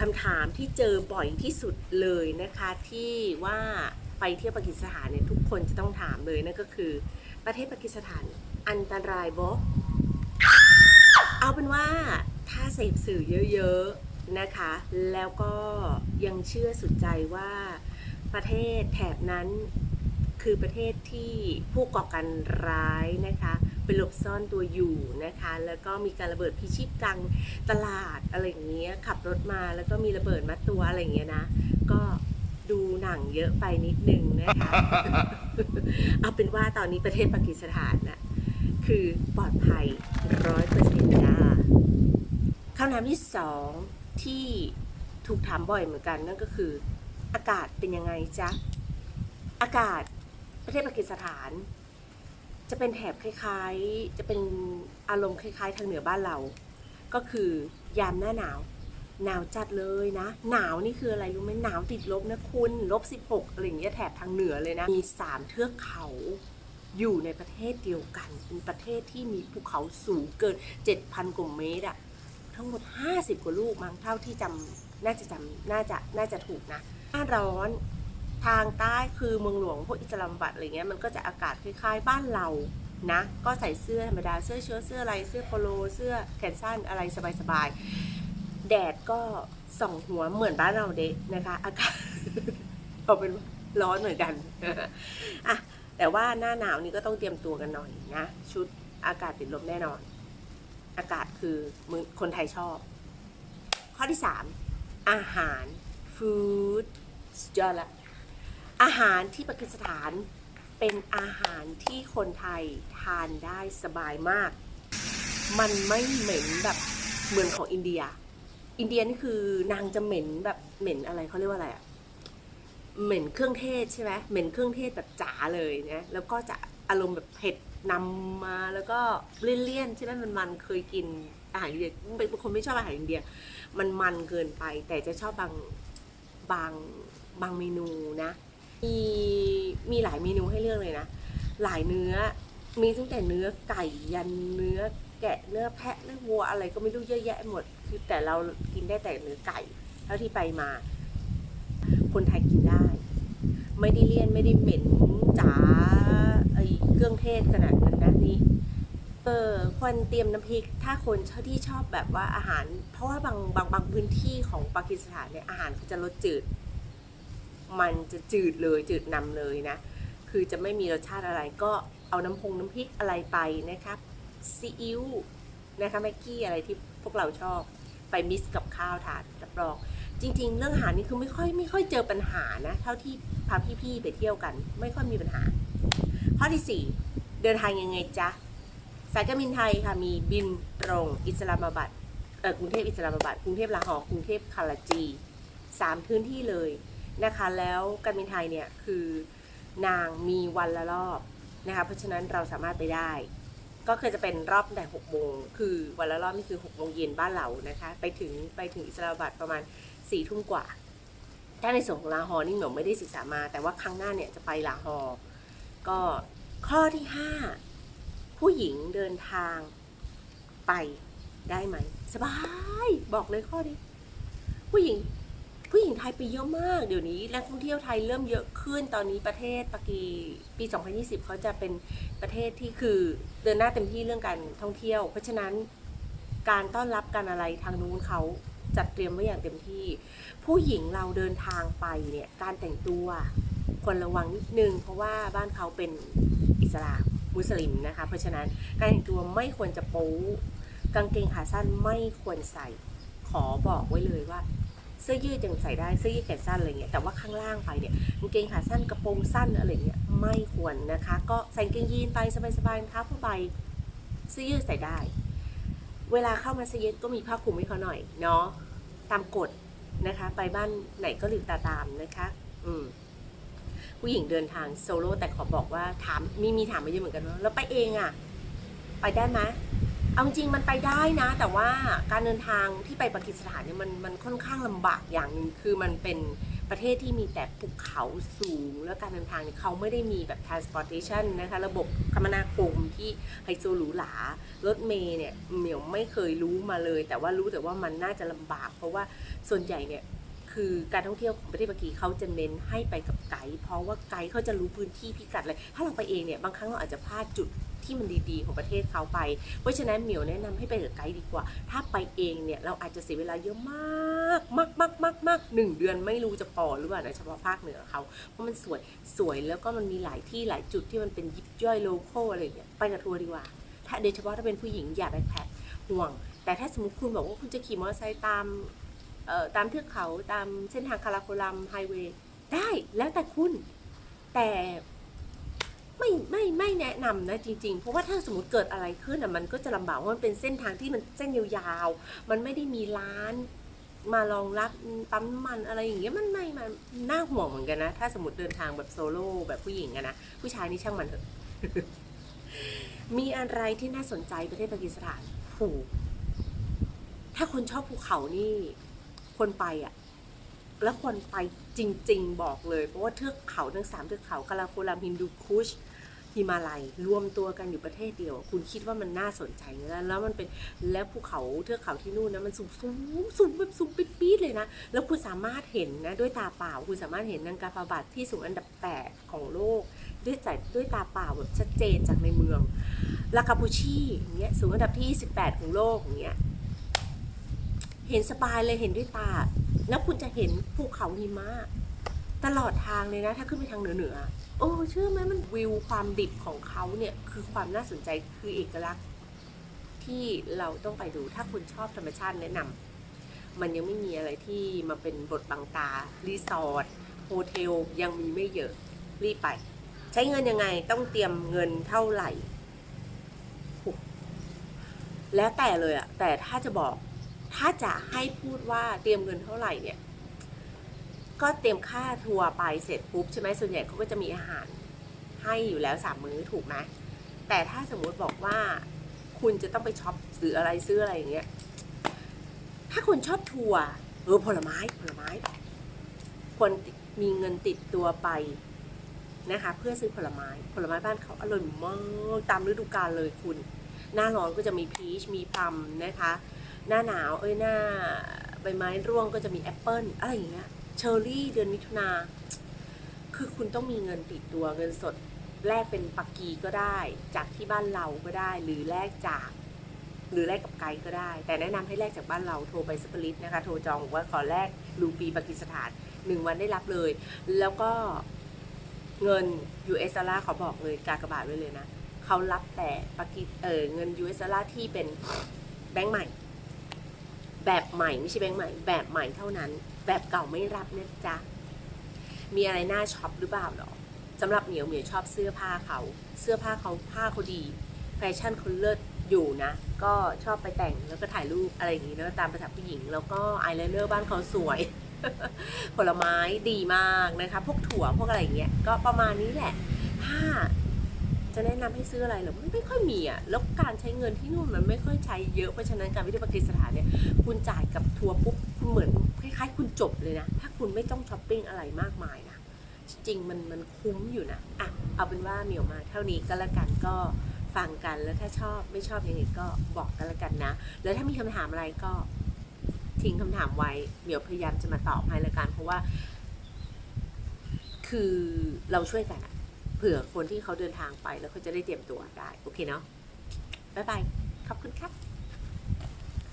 คำถามที่เจอบ่อยที่สุดเลยนะคะที่ว่าไปเที่ยวปากีสถานเนี่ยทุกคนจะต้องถามเลยนั่นก็คือ ประเทศปากีสถานอันตรายบอเอาเป็นว่าถ้าเสพสื่อเยอะๆนะคะ แล้วก็ยังเชื่อสุดใจว่าประเทศแถบนั้นคือประเทศที่ผู้ก่อการร้ายนะคะ ไปหลบซ่อนตัวอยู่นะคะ แล้วก็มีการระเบิดพิชิตกลางตลาดอะไรอย่างเงี้ยขับรถมาแล้วก็มีระเบิดมัดตัวอะไรอย่างเงี้ยนะ ก็ดูหนังเยอะไปนิดนึงนะคะ เอาเป็นว่าตอนนี้ประเทศปากีสถานน่ะคือปลอดภัยร้อยเปอร์เซ็นต์จ้าคำถามที่สองที่ถูกถามบ่อยเหมือนกันนั่นก็คือ อากาศเป็นยังไงจ๊ะ อากาศประเทศปากีสถาน จะเป็นแถบคล้ายๆ จะเป็นอารมณ์คล้ายๆ ทางเหนือบ้านเรา ก็คือยามหน้าหนาว หนาวจัดเลยนะ หนาวนี่คืออะไรรู้ไหมหนาวติดลบนะคุณลบสิบหกอะไรอย่างเงี้ยแถบทางเหนือเลยนะ มีสามเทือกเขาอยู่ในประเทศเดียวกัน เป็นประเทศที่มีภูเขาสูงเกินเจ็ดพันกว่าเมตรอะทั้งหมดห้าสิบกว่าลูกมั้งเท่าที่จำน่าจะจำน่าจะน่าจะถูกนะหน้าร้อน ทางใต้คือเมืองหลวงพวกอิสลามบัดอะไรเงี้ยมันก็จะอากาศคล้ายๆบ้านเรานะก็ใส่เสื้อธรรมดาเสื้อเชิ้ตเสื้ออะไรเสื้อโปโลเสื้อแขนสั้นอะไรสบายๆแดดก็ส่องหัวเหมือนบ้านเราเด็กนะคะ อากาศเอาเป็นร้อนเหมือนกันอะแต่ว่าหน้าหนาวนี้ก็ต้องเตรียมตัวกันหน่อยนะ ชุดอากาศติดลบแน่นอน อากาศคือมือคนไทยชอบ ข้อที่สามอาหาร food สุดยอดละ อาหารที่ปากีสถานเป็นอาหารที่คนไทยทานได้สบายมาก มันไม่เหม็นแบบเหมือนของอินเดีย อินเดียนี่คือนางจะเหม็นแบบเหม็นอะไรเขาเรียกว่าอะไรอะเหม็นเครื่องเทศใช่ไหมเหม็นเครื่องเทศแบบจ๋าเลยนะแล้วก็จะอารมณ์แบบเผ็ดนำมาแล้วก็เลี่ยนๆใช่ไหมมันมันเคยกินอาหารอินเดียเป็นคนไม่ชอบอาหารอินเดีย มันมันเกินไป แต่จะชอบบางบางบางเมนูนะ มีมีหลายเมนูให้เลือกเลยนะ หลายเนื้อ มีตั้งแต่เนื้อไก่ยันเนื้อแกะเนื้อแพะเนื้อวัวอะไรก็ไม่รู้เยอะแยะหมด คือแต่เรากินได้แต่เนื้อไก่เท่าที่ไปมา คนไทยกินได้ ไม่ได้เลี่ยนไม่ได้เหม็นจ๋าไอเครื่องเทศขนาดนั้นนะนี่เออควรเตรียมน้ำพริก ถ้าคนชอบที่ชอบแบบว่าอาหาร เพราะว่าบางบางบางพื้นที่ของปากีสถานเนี่ยอาหารเขาจะรสจืด มันจะจืดเลยจืดนำเลยนะ คือจะไม่มีรสชาติอะไรก็เอาน้ำพงน้ำพริกอะไรไปนะครับซีอิ๊วนะคะแม็กกี้อะไรที่พวกเราชอบไปมิกซ์กับข้าวทานรับรองจริง ๆ เรื่องอาหารนี่คือไม่ค่อยไม่ค่อยเจอปัญหานะ เท่าที่พาพี่ๆไปเที่ยวกัน ไม่ค่อยมีปัญหา ข้อที่สี่เดินทางยังไงจ๊ะสายการบินไทยค่ะมีบินตรงอิสลามบัดเออกรุงเทพอิสลามบัดกรุงเทพลาหอร์กรุงเทพคาราจีสามพื้นที่เลย นะคะ แล้วการบินไทยเนี่ยคือนางมีวันละรอบนะคะ เพราะฉะนั้นเราสามารถไปได้ ก็คือจะเป็นรอบแต่หกโมงคือวันละรอบนี่คือหกโมงเย็นบ้านเรานะคะ ไปถึงไปถึงอิสลามบัดประมาณสี่ทุ่มกว่า ถ้าในส่วนของลาฮอร์นี่หนูไม่ได้ศึกษามา แต่ว่าครั้งหน้าเนี่ยจะไปลาฮอร์ก็ข้อที่ห้าผู้หญิงเดินทางไปได้ไหม สบาย บอกเลยข้อนี้ ผู้หญิง ผู้หญิงไทยไปเยอะมาก เดี๋ยวนี้นักท่องเที่ยวไทยเริ่มเยอะขึ้นตอนนี้ประเทศปากีปี 2020 เขาจะเป็นประเทศที่คือเดินหน้าเต็มที่เรื่องการท่องเที่ยว เพราะฉะนั้นการต้อนรับการอะไรทางนู้นเขาจัดเตรียมไว้อย่างเต็มที่ ผู้หญิงเราเดินทางไปเนี่ยการแต่งตัวควรระวังนิดนึง เพราะว่าบ้านเขาเป็นอิสลามมุสลิมนะคะ เพราะฉะนั้นการแต่งตัวไม่ควรจะโป๊กางเกงขาสั้นไม่ควรใส่ขอบอกไว้เลยว่า เสื้อยืดยังใส่ได้เสื้อยืดแขนสั้นอะไรเงี้ยแต่ว่าข้างล่างไปเนี่ยกางเกงขาสั้นกระโปรงสั้นอะไรเงี้ยไม่ควรนะคะ ก็ใส่กางเกงยีนไปสบายๆรองเท้าผ้าใบเสื้อยืดใส่ได้ เวลาเข้ามาสยิดก็มีผ้าคลุมให้เขาหน่อยเนาะตามกฎนะคะ ไปบ้านไหนก็หลีกตาตามนะคะ อืมผู้หญิงเดินทางโซโล่แต่ขอบอกว่าถามมีมีถามมาเยอะเหมือนกันว่าแล้วไปเองอะไปได้ไหม เอาจริงมันไปได้นะ แต่ว่าการเดินทางที่ไปปากีสถานเนี่ยมันมันค่อนข้างลำบากอย่างหนึ่งคือมันเป็นประเทศที่มีแต่ภูเขาสูง แล้วการเดินทางเนี่ยเขาไม่ได้มีแบบ transportation นะคะ ระบบคมนาคมที่ไฮโซหรูหรารถเมย์เนี่ยเหมียวไม่เคยรู้มาเลย แต่ว่ารู้แต่ว่ามันน่าจะลำบาก เพราะว่าส่วนใหญ่เนี่ยคือการท่องเที่ยวของประเทศปากีเขาจะเน้นให้ไปกับไกด์เพราะว่าไกด์เขาจะรู้พื้นที่พิกัดเลย ถ้าเราไปเองเนี่ยบางครั้งเราอาจจะพลาดจุด ที่มันดีๆ ของประเทศเขาไป เพราะฉะนั้นเหมียวแนะนำให้ไปกับไกด์ดีกว่า ถ้าไปเองเนี่ยเราอาจจะเสียเวลาเยอะมากมากมากมากมากหนึ่งเดือนไม่รู้จะพอหรือเปล่านะเฉพาะภาคเหนือเขาเพราะมันสวยสวยแล้วก็มันมีหลายที่หลายจุดที่มันเป็นยิบย่อยโลโก้อะไรอย่างเงี้ยไปกับทัวร์ดีกว่า ถ้าโดยเฉพาะถ้าเป็นผู้หญิงอย่าแบกแพคห่วง แต่ถ้าสมมติคุณบอกว่าคุณจะขี่มอเตอร์ไซค์ตามเอ่อตามเทือกเขาตามเส้นทางคาราโคลัมไฮเวย์ได้แล้วแต่คุณแต่ ไม่ไม่แนะนำนะจริงๆ เพราะว่าถ้าสมมติเกิดอะไรขึ้นอะมันก็จะลำบากเพราะมันเป็นเส้นทางที่มันเส้นยาวๆ มันไม่ได้มีร้านมารองรับปั๊มมันอะไรอย่างเงี้ยมันไม่มันน่าห่วงเหมือนกันนะ ถ้าสมมติเดินทางแบบโซโล่แบบผู้หญิงอะนะผู้ชายนี่ช่างมันเถอะมีอะไรที่น่าสนใจประเทศปากีสถานโหถ้าคนชอบภูเขานี่ควรไปอะแล้วควรไปจริง ๆ บอกเลย เพราะว่าเทือกเขาทั้งสามเทือกเขากาลาโคลัมฮินดูคุช ฮิมาลัย รวมตัวกันอยู่ประเทศเดียว คุณคิดว่ามันน่าสนใจแล้วแล้วมันเป็นแล้วภูเขาเทือกเขาที่นู่นนะมันสูงสูงสูงแบบสูงปี๊ดเลยนะ แล้วคุณสามารถเห็นนะด้วยตาเปล่า คุณสามารถเห็นนังกาฟาบัตที่สูงอันดับ 8 ของโลก ด้วยใจด้วยตาเปล่าแบบชัดเจนจากในเมืองลาคาปูชีอย่างเงี้ยสูงอันดับที่18ของโลกอย่างเงี้ยเห็นสบายเลยเห็นด้วยตา แล้วคุณจะเห็นภูเขาหิมะตลอดทางเลยนะ ถ้าขึ้นไปทางเหนือเหนือ โอ้เชื่อไหมมันวิวความดิบของเขาเนี่ยคือความน่าสนใจคือเอกลักษณ์ ที่เราต้องไปดูถ้าคุณชอบธรรมชาติแนะนำมันยังไม่มีอะไรที่มาเป็นบทบังตา รีสอร์ทโฮเทลยังมีไม่เยอะ รีบไป ใช้เงินยังไงต้องเตรียมเงินเท่าไหร่แล้วแต่เลยอะแต่ถ้าจะบอก ถ้าจะให้พูดว่าเตรียมเงินเท่าไหร่เนี่ย ก็เตรียมค่าทัวร์ไปเสร็จปุ๊บใช่ไหมส่วนใหญ่เขาก็จะมีอาหารให้อยู่แล้วสามมื้อถูกไหมแต่ถ้าสมมุติบอกว่าคุณจะต้องไปช็อปซื้ออะไรซื้ออะไรอย่างเงี้ย ถ้าคุณชอบทัวร์เออผลไม้ผลไม้ควรมีเงินติดตัวไปนะคะ เพื่อซื้อผลไม้ ผลไม้บ้านเขาอร่อยมากตามฤดูกาลเลยคุณ หน้าร้อนก็จะมีพีชมีพลัมนะคะ หน้าหนาวเอ้ยหน้าใบไม้ร่วงก็จะมีแอปเปิลอะไรอย่างเงี้ย เชอร์รี่เดือนมิถุนา คือคุณต้องมีเงินติดตัวเงินสดแลกเป็นปักกีก็ได้ จากที่บ้านเราก็ได้ หรือแลกจาก หรือแลกกับไกด์ก็ได้ แต่แนะนำให้แลกจากบ้านเราโทรไปสปริตนะคะ โทรจองบอกว่าขอแลกรูปีปากีสถานหนึ่งวันได้รับเลย แล้วก็เงิน US ดอลลาร์ขอบอกเลยกากระบาทไว้เลยนะเขารับแต่ปากีเออเงิน US ดอลลาร์ที่เป็นแบงก์ใหม่ แบบใหม่ไม่ใช่แบงก์ใหม่ แบบใหม่เท่านั้น แบบเก่าไม่รับนะจ๊ะ มีอะไรน่าช็อปหรือเปล่าหรอสำหรับเหมียวเหมียวชอบเสื้อผ้าเขา เสื้อผ้าเขาผ้าเขาดี แฟชั่นเขาเลิศอยู่นะ ก็ชอบไปแต่งแล้วก็ถ่ายรูปอะไรอย่างนี้เนอะตามภาษาผู้หญิง แล้วก็อายไลเนอร์บ้านเขาสวย ผลไม้ดีมากนะคะ พวกถั่วพวกอะไรอย่างเงี้ย ก็ประมาณนี้แหละ ถ้า จะแนะนำให้ซื้ออะไรหรือมันไม่ค่อยมีอะแล้วการใช้เงินที่นู่นมันไม่ค่อยใช้เยอะเพราะฉะนั้นการไปเที่ยวปากีสถานเนี่ยคุณจ่ายกับทัวร์ปุ๊บคุณเหมือนคล้ายๆ คุณจบเลยนะถ้าคุณไม่ต้องช้อปปิ้งอะไรมากมายนะจริงมันมันคุ้มอยู่นะอะเอาเป็นว่าเหมียวมาเท่านี้ก็แล้วกันก็ฟังกันแล้วถ้าชอบไม่ชอบยังไงก็บอกกันแล้วกันนะ แล้วถ้ามีคำถามอะไรก็ทิ้งคำถามไว้เหมียวพยายามจะมาตอบให้ละกันเพราะว่า คือเราช่วยกันอะ เผื่อคนที่เขาเดินทางไปแล้วเขาจะได้เตรียมตัวได้ โอเคเนาะบ๊ายบาย ขอบคุณครับ